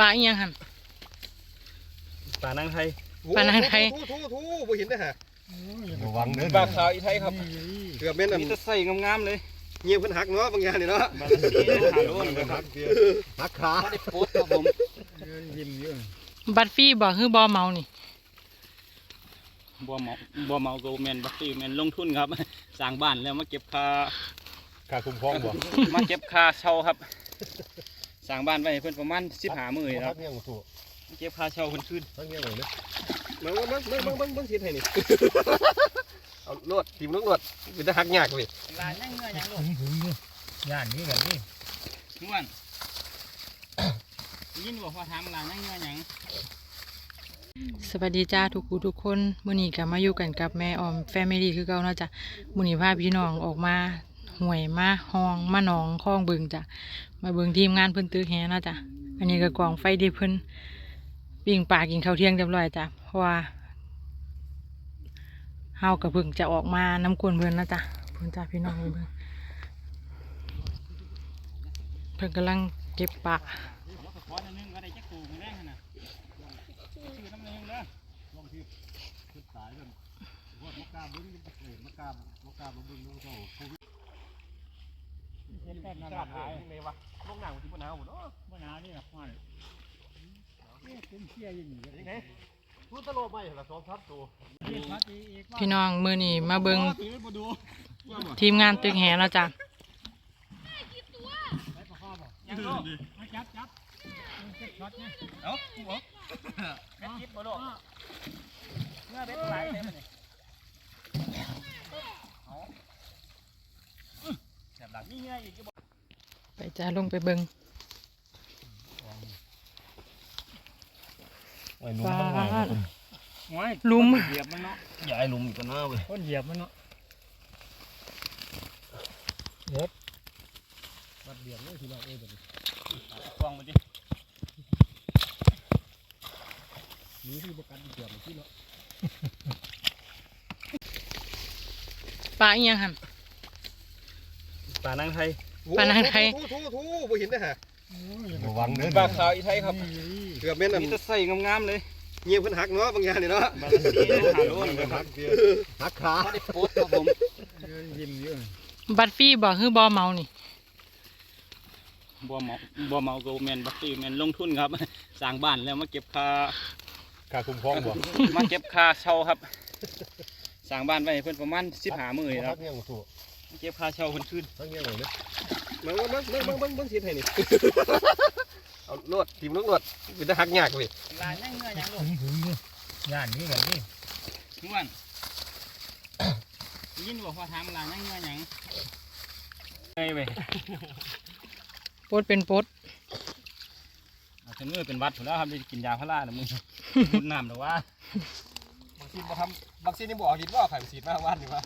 ปลาอีหยังหัน ปลานางไทยปลาหนังไทย ทูทูทูบ่เห็นนะฮะระวังเด้อปลาขาวอีไทยครับเกือบแม่นอันมีแต่ใส่งามๆเลยเงียบเพิ่นหักเนาะบางอย่างนี่เนาะบาลานซ์นี่หาโลนึงครับหักขาไม่ได้โพสต์ครับผมยิ้มเยอะบัตรฟรีบ่คือบ่เมานี่บัวเมาบัวเมาโกแมนบัตตี้แมนลงทุนครับสร้างบ้านแล้วมาเก็บค่าขาคุ้มครองบ่มาเก็บค่าเช่าครับ สร้างบ้านไว้ให้เพิ่นประมาณสิบหามือคทัรักบเงี้ยงถูกเก็บค่าเช่าเพิ่นคืนทักเงี้ยงเลยเบิ่งเบิ่งเบิ่งเบิ่งเบิ่งเบิ่งสิให้นี่ เอาโลดทีมลูกโลดเป็นตะหักยากเว้ยลานยังเงยยังลหึงหึงนี่ย่านนี้กันนี่ม่วนยินบอกว่าถามลานยังเงยยังสวัสดีจ้าทุกผู้ทุกคนมื้อนี้ก็มาอยู่กันกับแม่ออมแฟมิลี่คือเก่าเนาะจ้ะมื้อนี้พาพี่น้องออกมา ห่วยมาห้องมาหนองคลองบึงจ้ะมาบิ่งทีมงานเพิ่นตึกแฮเนะจ้ะอันนี้ก็กองไฟที่เพิ่นปิ้งปลากินข้าวเที่ยงเรียบร้อยจ้ะเพราะว่าเฮากับเพิ่งจะออกมาน้ำกวนเพิ่นนะจ้ะเพิ่นจ้าพี่น้องเบิ่งเพิ่นกำลังเก็บปลาขออันนึงก็ได้จักตูมื้อแรงหั่นน่ะชื่อน้ำนึงเด้อขึ้นสายกันมะกาบมะกามมะกาบึ้งบึ้งลูกโซ่โควิด เฮ็ดแป้งกาน้ำดหายในวะลงหนังที่บ่หนาวบ่เนาะบ่หนาวนี่ละฮ้อนเป็นเชี่ยยิงยังไงพูดตลกไม่ละสองทับตัวพี่น้องมื้อนี้มาเบิงถือบ่ดูทีมงานตึกแหเนาะจ้ะยังโลมาจับจับช็อตเนี่ยเอ้ากูบอกแม่คิดบ่โลเมื่อเบ็ดไหลเลยมันนี่เอาแสบหลังนี่ ไงอีกจะบอกไปจ้าลงไปเบิ่งไอ้หนุ่มต้องไหวนะคุณโอ้ยลุมเหยียบมันเนาะอย่าไอ้หนุ่มอีกกันนะเว้ยคนเหยียบมันเนาะวัดเดียบเลยทีละเอ้ยแบบนี้ควงมันดินี่คือประกันเดียบที่ละปลาอีหยังหัน ปลานางไทยปลาหนังไทย ทูทูทูบ่เห็นนะฮะระวังเด้อปลาขาวอีไทยครับเกือบแม่นอันมีแต่ใส่งามๆเลยเงียบเพิ่นหักเนาะบางอย่างนี่เนาะบาลานซ์นี่หาโลนึงคหัรับกหักขาไม่ได้โพสต์ครับผมยิ้มเยอะบัตรฟรีบ่คือบ่เมานี่บัวเมาบัวเมาโกแมนบัตตี้แมนลงทุนครับสร้างบ้านแล้วมาเก็บค่าขาคุ้มครองบ่มาเก็บค่าเช่าครับสร้างบ้านไว้ให้เพิ่นประมาณสิบห้ามื้อนี่คทัรักบ เงี้ยงถูกมาเก็บค่าเช่าเพิ่นคืนทักเงี้ยงเลยเบิ่งเบิ่งเบิ่งเบิ่งเบิ่งเบิ่งสิให้นี่เอาโลดทีมลูกโลดเป็นตะหักยากเว้ยลานยังเงยยังลหึงหึงนี่ย่านนี้กันนี่ม่วนยินบอกว่าถามลานยังเงยยังเงยไปปดเป็นปดเอาถึงมือเป็นวัดถูกแล้วครับได้กินยาพาราแล้วมึงมุดน้ำหรือว่าบางทีบ่ทำบางทีนี่บ่ออกหินว่าไข่สีดมาวันนี่วะ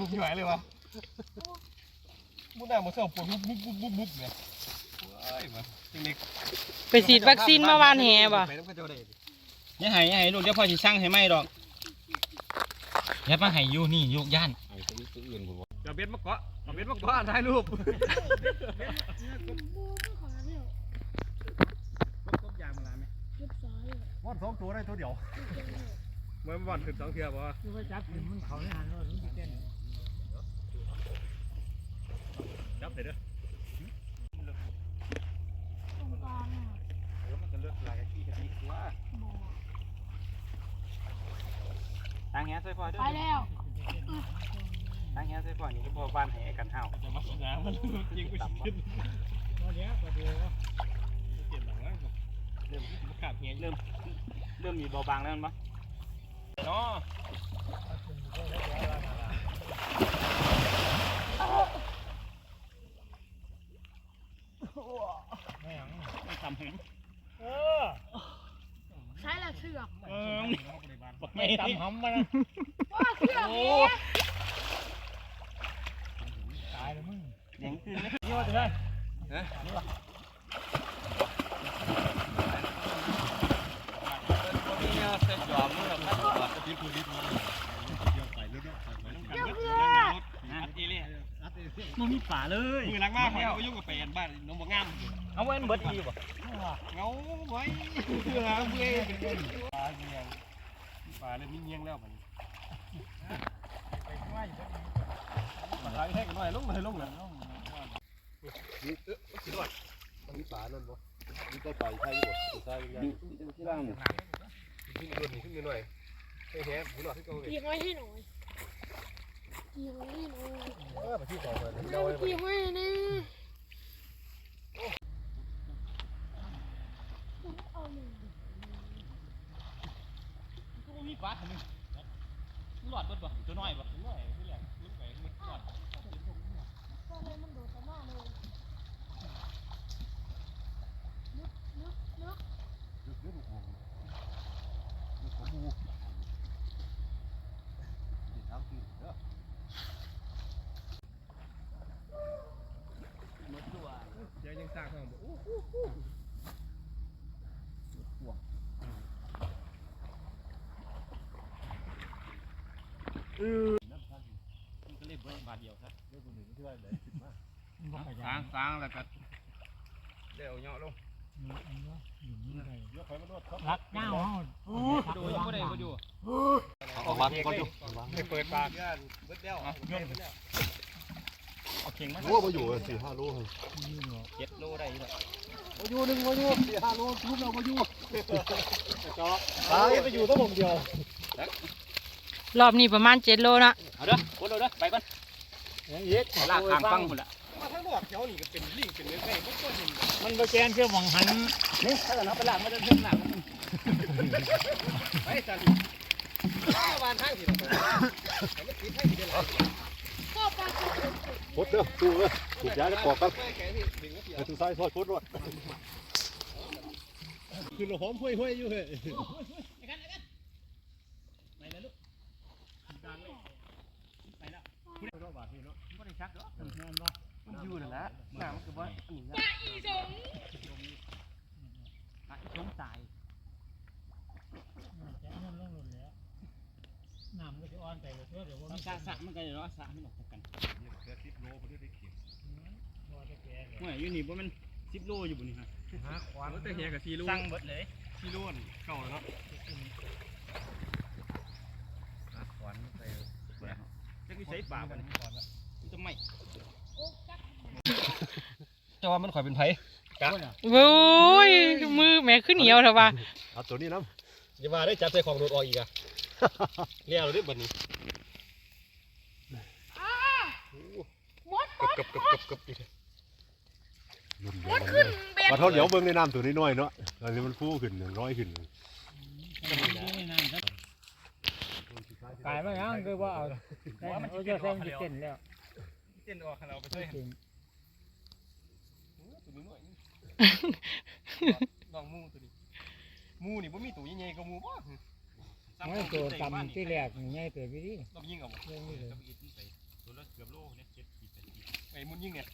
บุกอยู่ไหนเลยวะ มุดน้ำมันเสื่อมปวดบุบบุบบุบบุบบุบเนี่ยเอ้ยมาจริงไปฉีดวัคซีนเมื่อวานแหบ่ไปน้ำกระเจ้าได้ยังไงยังไงลูกเดี๋ยวพ่อสิสั่งให้ไหมดอกอย่ามาให้อยู่นี่อยู่ย่านไอ้ตัวอื่นผมจะเบ็ดมาเกาะจะเบ็ดมาเกาะถ่ายรูปพบยามาลาไหมวัดสองตัวได้ตัวเดียวเมื่อวันถึงสองเทียบวะคือว่าจับมันเขาเนี่ยหันรถมันเต้น จับเลยเด้อเออมันก็เลือกหลายที่กันดีกว่าตั้งแฮใส่พ่อเด้อไปแล้วตั้งแฮใส่พ่อนี่ก็บ่บ้านให้กันเฮาจะมาสนามมันยิงไปต่ำขึ้นวันนี้ประเดี๋ยวเจ็บหลังแล้วเริ่มมาขาดเงี้ยเริ่มเริ่มมีเบาบางแล้วมั้งปะเนาะ ไม่ทำให้ใช้ละเสือกเออไม่ตำทำหำมันว่าเสือกนี้ตายแล้วมึงเสียงขึ้นเลยนี่ว่าจะได้เส้นหยอมมือพัดตัวที่คุณนิดมาเดี๋ยวใส่เลือดใส่ไปเจ้าเพื่อนะอีเล่รัดเลย มันมีป่าเลยมือล้างมากเขาก็ยุ่งกับแปลนบ้านน้องบ่งามเอาไว้มันเบิดอีกบ่เงาไว้เวลาเบื่อปลาเงียงปลาเลยมีเงียงแล้วมันปลาแค่กันหน่อยลงเลยลงเลยนี่เออสิรอดมันมีปลานั่นบ่มีใต้ปลาอยู่ไทยอยู่บ่ใต้อยู่ยังที่ล่างนี่ขึ้นด้วยขึ้นหน่อยเฮ้ยแฮะผู้หลอดที่เกาหลีตีไว้ให้หน่อย ตีไว้น่อยเออไปที่ต่อไปเวตีไว้นะเอาหนึ่งมันมีป่าทำไมหลอดเบิดบ่ตัวน้อยบ่ตัวน้อยที่แหละลึกไปลึกหลอด ก็เลยมันโดดต่อหน้าเลยนึกนึกนึก ลึกเด้อลูกโป่งลึกของบูเดี๋ยวทางที่เด้อ เดี๋ยวยังสร้างห้องบ่อู้ มันก็เลยเบิดบาทเดียวครับเรื่องคนหนึ่งที่ว่าไหนขึ้นมาสางสางแล้วก็เดี๋ยวเหยาะลงยกไฟมานวดครับรักเงาเฮาดูยังบ่ได้บ่อยู่เอาวางก่อนดูไม่เปิดปากย่านเบิดแล้วเบิดแล้วเอาเข่งมาโลมาอยู่สี่ห้าโลเจ็ดโลได้อยู่แล้วมาอยู่หนึ่งมาอยู่สี่ห้าโลทุบเรามาอยู่จอตายไปอยู่ต้องผมเดียว รอบนี้ประมาณ7โลเนาะเอาเด้อกดเอาเด้อไปก่อนเย็ดลากทางฟังพุ่นละมาทั้งนอกแถวนี่ก็เป็นลิงเป็นเนื้อไก่บ่ก็เห็นมันบ่แกนคือหวังหันนี่ถ้าเราไปลากมาเดินเพิ่มหลังมันไปจันวานทางสิเราแต่ไม่ติดให้สิเด้อพ่อปลาตัวเด็กพดเด้อดูเด้อถูกย้ายจะปอกกันแก่ที่ดึงก็เสียไปถึงซ้ายทอดพดรวดคือเราหอมห้วยห้วยอยู่เฮ้ย ไปแล้วลูกดังเลยไปแล้วบ่ได้ชักเด้อ มันอยู่นั่นแหละน้ำมันก็บ่อันนี้นะปลาอีสงอะสงสัยแกนมันลงหลุดแล้วน้ำก็สิอ่อนไปเลยตัวเดี๋ยวบ่มันมีสะสะมันก็เนาะสะมันออกกันเกือบสิบโลพอดีได้เขียนบ่ได้แกนเมื่ออยู่นี่บ่มัน10โลอยู่บ่นี่ฮะหาขวานแต่เฮียกับซีรูสั่งเบิดเลยซีรูนเก่าเนาะ ขวานไป จักมี ใส่ปากบ่นี่มันจะไหม่จะว่ามันข่อยเป็นไผโว้ยมือแม่ขึ้นเหนียวแล้วว่ะเอาตัวนี้น้อย่าว่าได้จับใส่ของโดดออกอีกอะเลี้ยวได้บ่นี่มดกับกับกับกับกับำรุ่นเดียวมันเลยมาเท่าเดี๋ยวเบิ่งในน้ำตัวนี้น้อยเนาะอันนี้มันฟูขึ้นหนึ่งร้อยขึ้น กายมายังคือว่าเอาแต่มันจะเส้นสิเต้นแล้วเต้นออกให้เราไปช่วยจริงตัวนี้หน่อยลองมูตัวนี้มูนี่บ่มีตัวใหญ่ๆก็มูบ่มันตัวต่ำที่แรกนี่ใหญ่เติบอยู่ดิต้องยิงเอาบ่เรื่องนี้เลยตัวละเกือบโลเนี่ย7 8ไอ้มุนยิงเนี่ย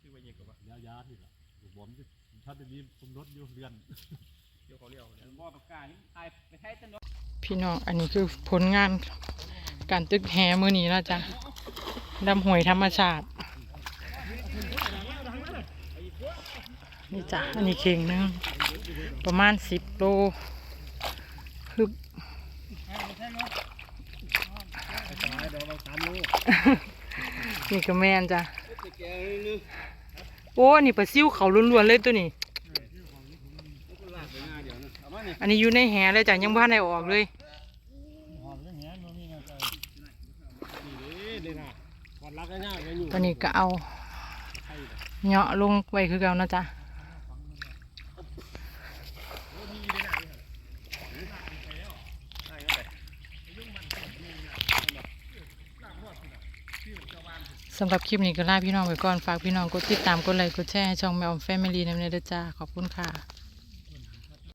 คือว่ายิงกับว่ายายาที่ละลูกบอลที่ท่านจะมีสมรสอยู่เดือนเดี๋ยวเขาเลี้ยวเนี่ยบ่ปากกานี่ตายไปใช้ต้น พี่น้องอันนี้คือผลงานการตึกแฮมือนี้นะจ้ะดำหวยธรรมชาติ นี่จ้ะอันนี้เข่งหนึงประมาณสิบโลคือนี่ก็แม่นจ้ะโอ้นี่ปลาซิวเขาล้วนๆเลยตัวนี้ อันนี้อยู่ในแหเลยจ้ะยังบ้านได้ออกเลย หอมเรื่องนี้มันมีเงินใจ วันรักง่ายๆกันอยู่ ตอนนี้ก็เอาเหาะลงไว้คือเก่านะจ๊ะสำหรับคลิปนี้ก็ลาพี่น้องไปก่อน ฝากพี่น้องกดติดตามกดไลค์กดแชร์ให้ช่องแมวแฟมิลี่ในเด้อจ้าขอบคุณค่ะ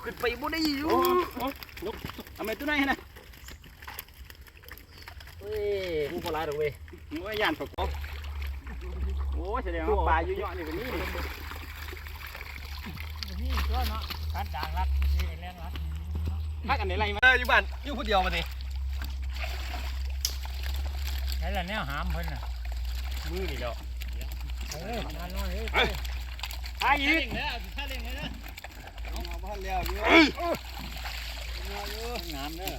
ขึ้นไปบ่ได้อยู่ทำไมตัวไหนนะ เฮ้ยมูบ่หลายดอกเว้ยมึงว่าย่านฝักกบโอ้แสดงว่าปลาอยู่เยอะนี่ก็มีนี่ตัวเนาะคัดด่างรัดนี่แรงรัดพักกันในไรมาเอออยู่บ้านอยู่ผู้เดียวมาดิไอ้ละแนวหามเพิ่นน่ะมือนี่แล้วเออมาหน่อยเฮ้ยหาอีกเอาบ้านแล้วอยู่งามเด้อ